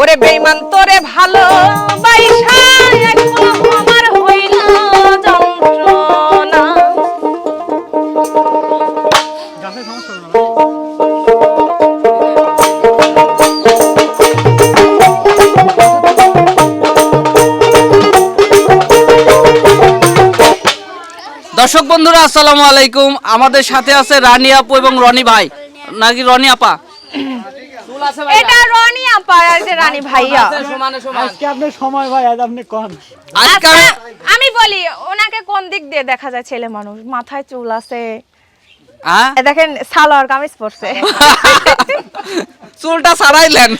ওরে বেইমান তোরে ভালো বাইসা এখন আমার হইল যন্ত্রণা। গাছে সমস্যা দর্শক বন্ধুরা আসসালামু আলাইকুম। আমাদের সাথে আছে রানী আপু এবং রনি ভাই। নাকি রনি আপা? এটা রনি আর রানী ভাইয়া। আজকে আপনার সময় ভাই আজ আপনি কন আজকে আচ্ছা, আমি- বলি ওনাকে কোন দিক দিয়ে দেখা যায় ছেলে মানুষ? মাথায় চুল আছে। হ্যাঁ? দেখেন সালোয়ার কামিজ পরছে। চুলটা ছাড়াইলেন।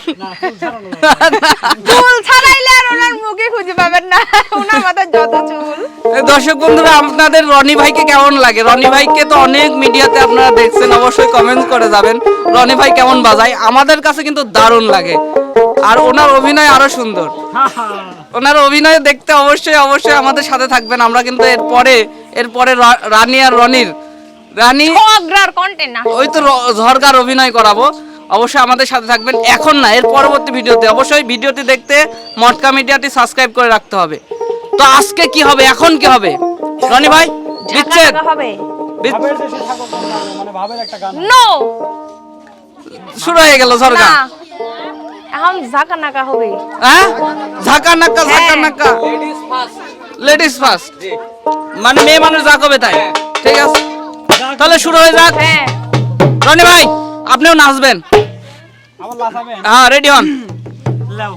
চুল ছাড়াইলে আর ওনার মুখে খুঁজে পাবেন না। ওনার মাথায় যত চুল। দর্শক বন্ধুরা আপনাদের রনি ভাইকে কেমন লাগে? রনি ভাইকে তো অনেক মিডিয়াতে আপনারা দেখছেন অবশ্যই কমেন্ট করে যাবেন। রনি ভাই কেমন বাজায়? আমাদের কাছে কিন্তু দারুণ লাগে। আর ওনার অভিনয় আরও সুন্দর। ওনার অভিনয় দেখতে অবশ্যই অবশ্যই আমাদের সাথে থাকবেন। আমরা কিন্তু এরপরে এরপরে রানী আর রনির। রানী অগ্রার কন্টেন্ট না। ওই তো ঝরকার অভিনয় করাবো। অবশ্যই আমাদের সাথে থাকবেন। এখন না এর পরবর্তী ভিডিওতে। অবশ্যই ভিডিওটি দেখতে মটকা মিডিয়াটি সাবস্ক্রাইব করে রাখতে হবে। তো আজকে কি হবে? এখন কি হবে? রনি ভাই ঢাকা হবে? মানে ভাবের একটা গান। নো শুরু হয়ে গেল ঝরকা। না। এখন ঝাঁকা নাকা হবে। হ্যাঁ? ঝাঁকা ঝাঁকা হ্যাঁ। লেডিস ফার্স্ট মানে মেয়ে মানুষ যা কবে তাই। ঠিক আছে? তাহলে শুরু হয়ে যাক। হ্যাঁ। রনি ভাই আপনিও নাচবেন। হ্যাঁ রেডি হন। লাও।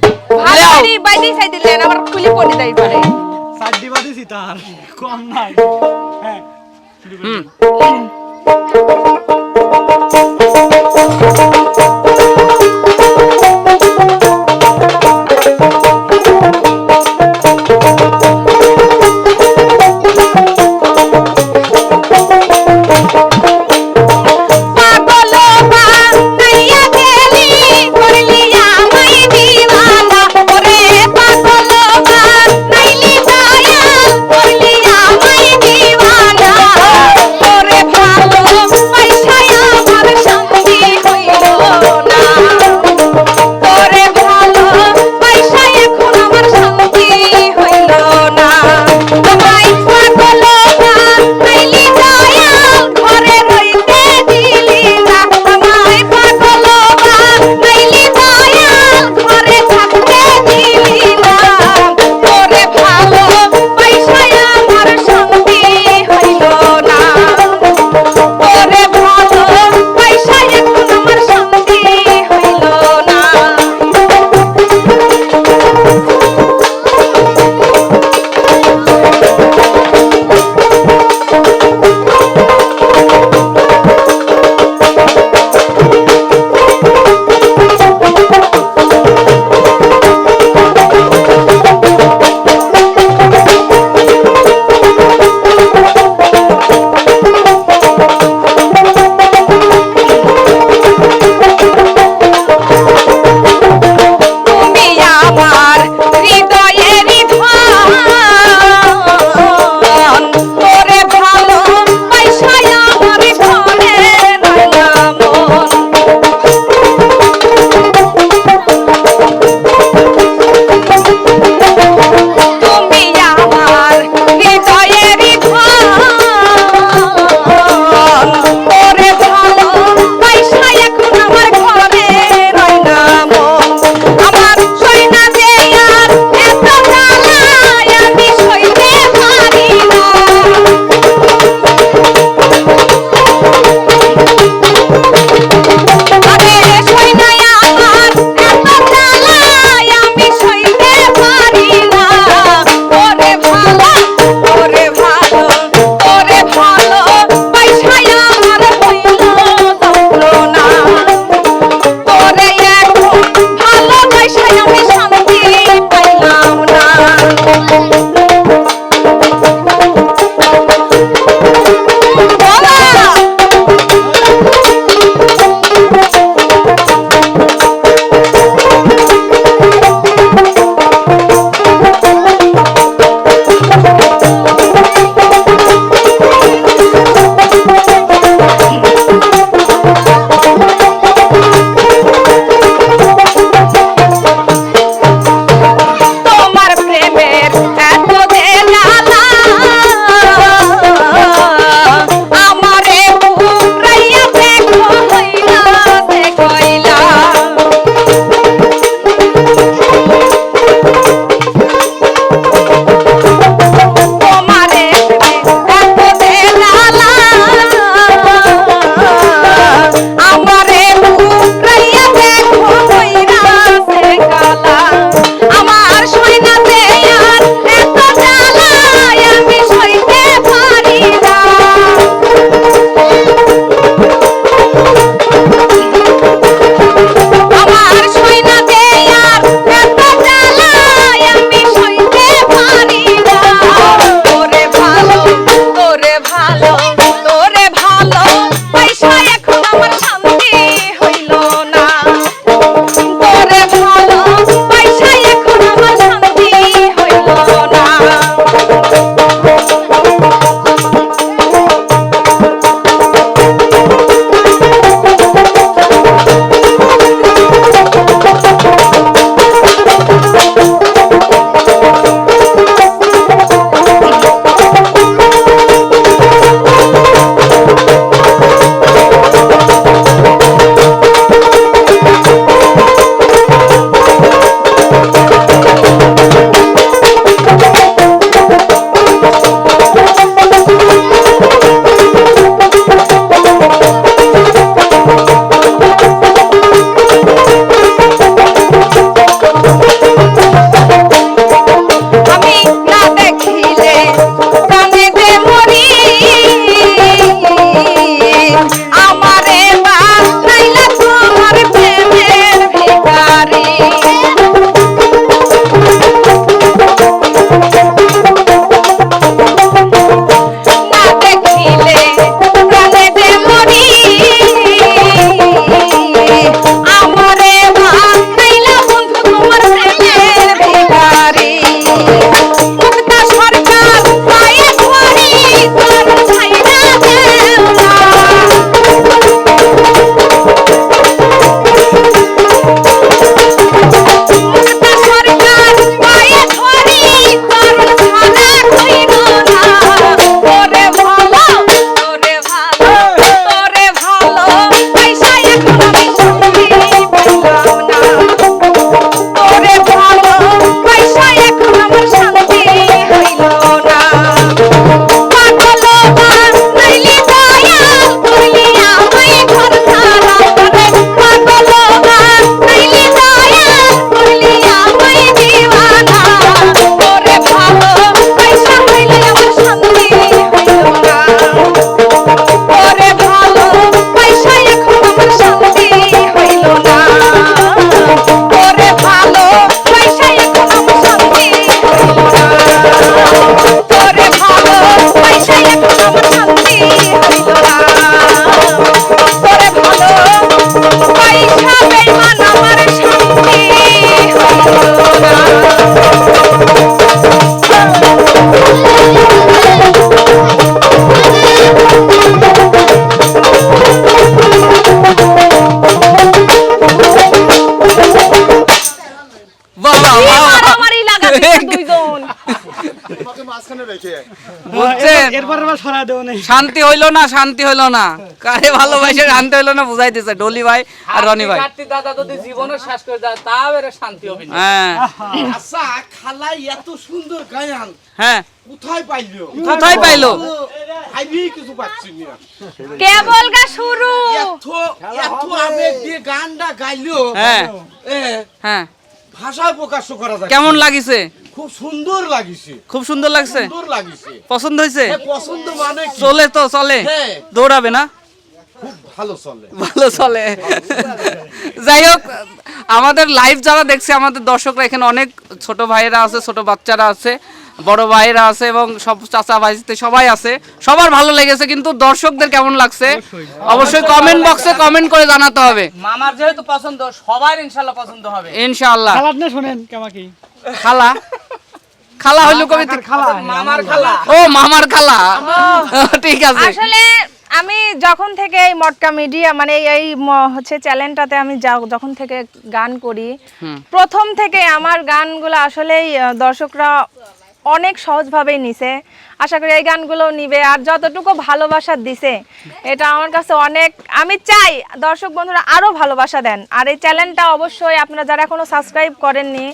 শান্তি হইল না শান্তি হইল না। কারে ভালোবাসে শান্তি হইল না বুঝাইতেছে ডলি ভাই আর রনি ভাই। দাদা যদি জীবনে শেষ করে দেয় তাও এর শান্তি হবে না। হ্যাঁ। আচ্ছা খালাই এত সুন্দর গায়ান। হ্যাঁ। কোথায় পাইলো? কোথায় পাইলো? আমি কিছু পাচ্ছি না। কেবল গা শুরু। এত এত আবেগ দিয়ে গানটা গাইলো। হ্যাঁ। হ্যাঁ। ভাষায় প্রকাশ করা যায় কেমন লাগিছে? খুব সুন্দর লাগিছে। খুব সুন্দর লাগছে? সুন্দর লাগিছে। পছন্দ হয়েছে? পছন্দ মানে চলে তো চলে। হ্যাঁ। দৌড়াবে না? খুব ভালো চলে। ভালো চলে। যাই হোক আমাদের লাইভ যারা দেখছে আমাদের দর্শকরা এখানে অনেক ছোট ভাইয়েরা আছে ছোট বাচ্চারা আছে বড় ভাইয়েরা আছে এবং সব চাচা ভাইতে সবাই আছে। সবার ভালো লেগেছে কিন্তু দর্শকদের কেমন লাগছে? অবশ্যই। কমেন্ট বক্সে কমেন্ট করে জানাতে হবে। মামার যেহেতু পছন্দ সবার ইনশাল্লাহ পছন্দ হবে। ইনশাআল্লাহ। খালার না শোনেন কেমাকি। খালা? খালা হইল কবিতা? খালা মামার খালা। ও মামার খালা। ঠিক আছে। আসলে আমি যখন থেকে এই মটকা মিডিয়া মানে এই- হচ্ছে চ্যানেলটাতে আমি যখন থেকে গান করি প্রথম থেকে আমার গানগুলো আসলেই দর্শকরা অনেক সহজভাবেই নিছে। আশা করি এই গানগুলো নিবে আর যতটুকু ভালোবাসা দিছে এটা আমার কাছে অনেক আমি চাই দর্শক বন্ধুরা আরও ভালোবাসা দেন। আর এই চ্যানেলটা অবশ্যই আপনারা যারা এখনও সাবস্ক্রাইব করেননি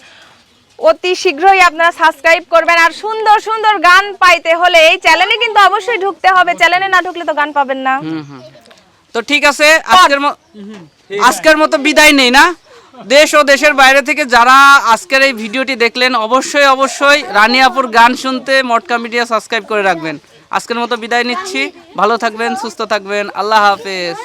অতি শীঘ্রই আপনারা সাবস্ক্রাইব করবেন আর সুন্দর সুন্দর গান পাইতে হলে এই চ্যানেলে কিন্তু অবশ্যই ঢুকতে হবে। চ্যানেলে না ঢুকলে তো গান পাবেন না। তো ঠিক আছে আজকের আজকের মতো বিদায় নেই না? দেশ ও দেশের বাইরে থেকে যারা আজকের এই ভিডিওটি দেখলেন অবশ্যই অবশ্যই রানিয়াপুর গান শুনতে মটকা মিডিয়া সাবস্ক্রাইব করে রাখবেন। আজকের মতো বিদায় নিচ্ছি। ভালো থাকবেন সুস্থ থাকবেন। আল্লাহ হাফেজ।